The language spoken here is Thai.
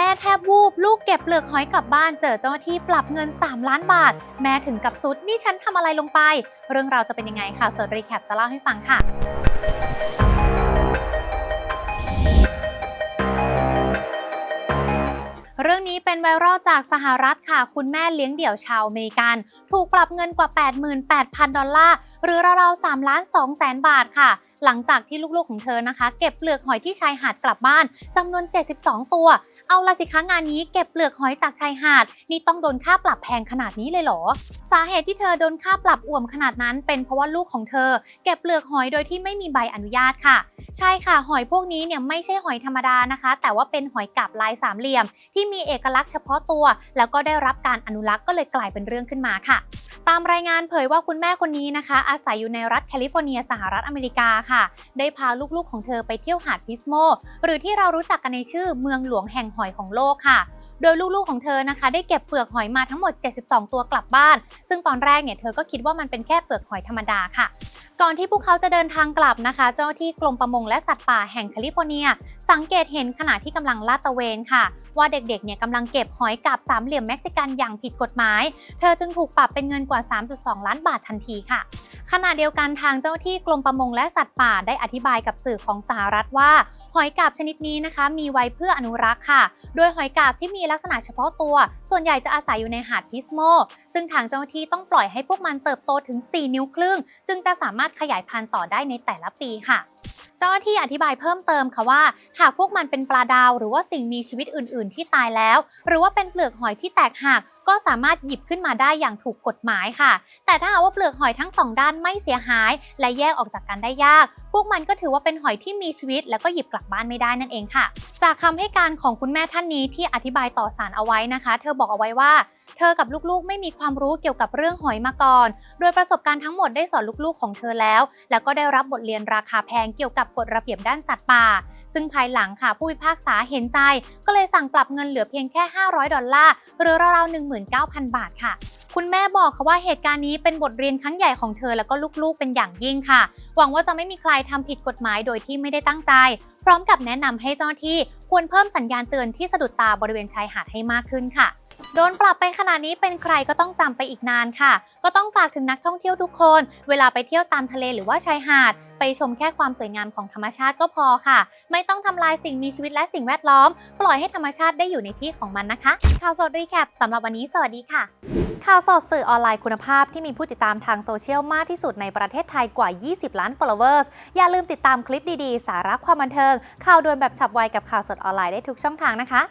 แม่แทบวูบ ลูกเก็บเปลือกหอยกลับบ้านเจอเจ้าหน้าที่ปรับเงิน 3 ล้านบาท แม่ถึงกับสุด นี่ฉันทำอะไรลงไป เรื่องราวจะเป็นยังไงค่ะส่วนรีแคปจะเล่าให้ฟังค่ะ เรื่องนี้เป็นไวรัลจากสหรัฐค่ะ คุณแม่เลี้ยงเดี่ยวชาวอเมริกัน ถูกปรับเงินกว่า 88,000 ดอลลาร์ หรือราวๆ3ล้าน2แสนบาทค่ะ หลังจากที่ลูกๆของเธอนะคะ เก็บเปลือกหอยที่ชายหาดกลับบ้านจำนวน 72 ตัว เอาละสิคะงานนี้เก็บเปลือกหอยจากชายหาด นี่ต้องโดนค่าปรับแพงขนาดนี้เลยเหรอ สาเหตุที่เธอโดนค่าปรับอ่วมขนาดนั้น เป็นเพราะว่าลูกของเธอ เก็บเปลือกหอยโดยที่ไม่มีใบอนุญาตค่ะ ใช่ค่ะหอยพวกนี้เนี่ยไม่ใช่หอยธรรมดานะคะ แต่ว่าเป็นหอยกาบลายสามเหลี่ยมที่มีเอกลักษณ์เฉพาะตัว แล้วก็ได้รับการอนุรักษ์ก็เลยกลายเป็นเรื่องขึ้นมาค่ะ ตามรายงานเผยว่าคุณแม่คนนี้นะคะ อาศัยอยู่ในรัฐแคลิฟอร์เนียสหรัฐอเมริกาค่ะ ได้พาลูกๆของเธอไปเที่ยวหาดพิสโม หรือที่เรารู้จักกันในชื่อเมืองหลวงแห่งหอยของโลกค่ะ โดยลูกๆของเธอนะคะ ได้เก็บเปลือกหอยมาทั้งหมด 72 ตัวกลับบ้าน ซึ่งตอนแรกเนี่ยเธอก็คิดว่ามันเป็นแค่เปลือกหอยธรรมดาค่ะ ก่อนที่พวกเขาจะเดินทางกลับนะคะ เจ้าที่กรมประมงและสัตว์ป่าแห่งแคลิฟอร์เนีย สังเกตเห็นขณะที่กำลังลาดตระเวนค่ะ ว่าเด็กๆเนี่ยกำลังเก็บหอยกาบสามเหลี่ยมเม็กซิกันอย่างผิดกฎหมาย เธอจึงถูกปรับเป็นเงินกว่า 3.2 ล้านบาททันทีค่ะ ขณะเดียวกันทางเจ้าที่กรมประมงและสัตว์ป่าได้อธิบายกับสื่อของสหรัฐว่า หอยกาบชนิดนี้นะคะ มีไว้เพื่ออนุรักษ์ค่ะ โดยหอยกาบที่มีลักษณะเฉพาะตัว ส่วนใหญ่จะอาศัยอยู่ในหาดพิสโม ซึ่งทางเจ้าหน้าที่ต้องปล่อยให้พวกมันเติบโตถึง 4 นิ้วครึ่ง จึงจะสามารถขยายพันธุ์ต่อได้ในแต่ละปีค่ะ เจ้าหน้าที่อธิบายเพิ่มเติมค่ะว่า หากพวกมันเป็นปลาดาวหรือว่าสิ่งมีชีวิตอื่น ๆ ที่ตายแล้ว หรือว่าเป็นเปลือกหอยที่แตกหักก็สามารถหยิบขึ้นมาได้อย่างถูกกฎหมายค่ะ แต่ถ้าหากว่าเปลือกหอยทั้งสองด้านไม่เสียหาย และแยกออกจากกันได้ยาก พวกมันก็ถือว่าเป็นหอยที่มีชีวิต แล้วก็หยิบกลับบ้านไม่ได้นั่นเองค่ะ จากคำให้การของคุณแม่ท่านนี้ที่อธิบายต่อสารเอาไว้นะคะ เธอบอกเอาไว้ว่า เธอกับลูกๆ ไม่มีความรู้เกี่ยวกับเรื่องหอยมาก่อน โดยประสบการณ์ทั้งหมดได้สอนลูกๆ ของเธอแล้ว แล้วก็ได้รับบทเรียนราคาแพงเกี่ยวกับกฎระเบียบด้านสัตว์ป่า ซึ่งภายหลังค่ะผู้พิพากษาเห็นใจ ก็เลยสั่งปรับเงินเหลือเพียงแค่ 500 ดอลลาร์ หรือราวๆ19,000 บาทค่ะคุณแม่บอกค่ะว่าเหตุการณ์นี้เป็นบทเรียนครั้งใหญ่ของเธอแล้วก็ลูกๆเป็นอย่างยิ่งค่ะ หวังว่าจะไม่มีใครทำผิดกฎหมายโดยที่ไม่ได้ตั้งใจ พร้อมกับแนะนำให้เจ้าหน้าที่ควรเพิ่มสัญญาณเตือนที่สะดุดตาบริเวณชายหาดให้มากขึ้นค่ะ ดนปรับไปขนาดนี้เป็นใครก็ต้องจำไปอีกนานค่ะ ก็ต้องฝากถึงนักท่องเที่ยวทุกคน เวลาไปเที่ยวตามทะเลหรือว่าชายหาด ไปชมแค่ความสวยงามของธรรมชาติก็พอค่ะ ไม่ต้องทำลายสิ่งมีชีวิตและสิ่งแวดล้อม ปล่อยให้ธรรมชาติได้อยู่ในที่ของมันนะคะ ข่าวสดรีแคปสำหรับวันนี้สวัสดีค่ะข่าวสดสื่อออนไลน์คุณภาพที่มีผู้ติดตามทางโซเชียลมากที่สุดในประเทศไทยกว่า 20 ล้าน followers อย่าลืมติดตามคลิปดีๆ สาระความบันเทิง ข่าวด่วนแบบฉับไวกับข่าวสดออนไลน์ได้ทุกช่องทางนะคะ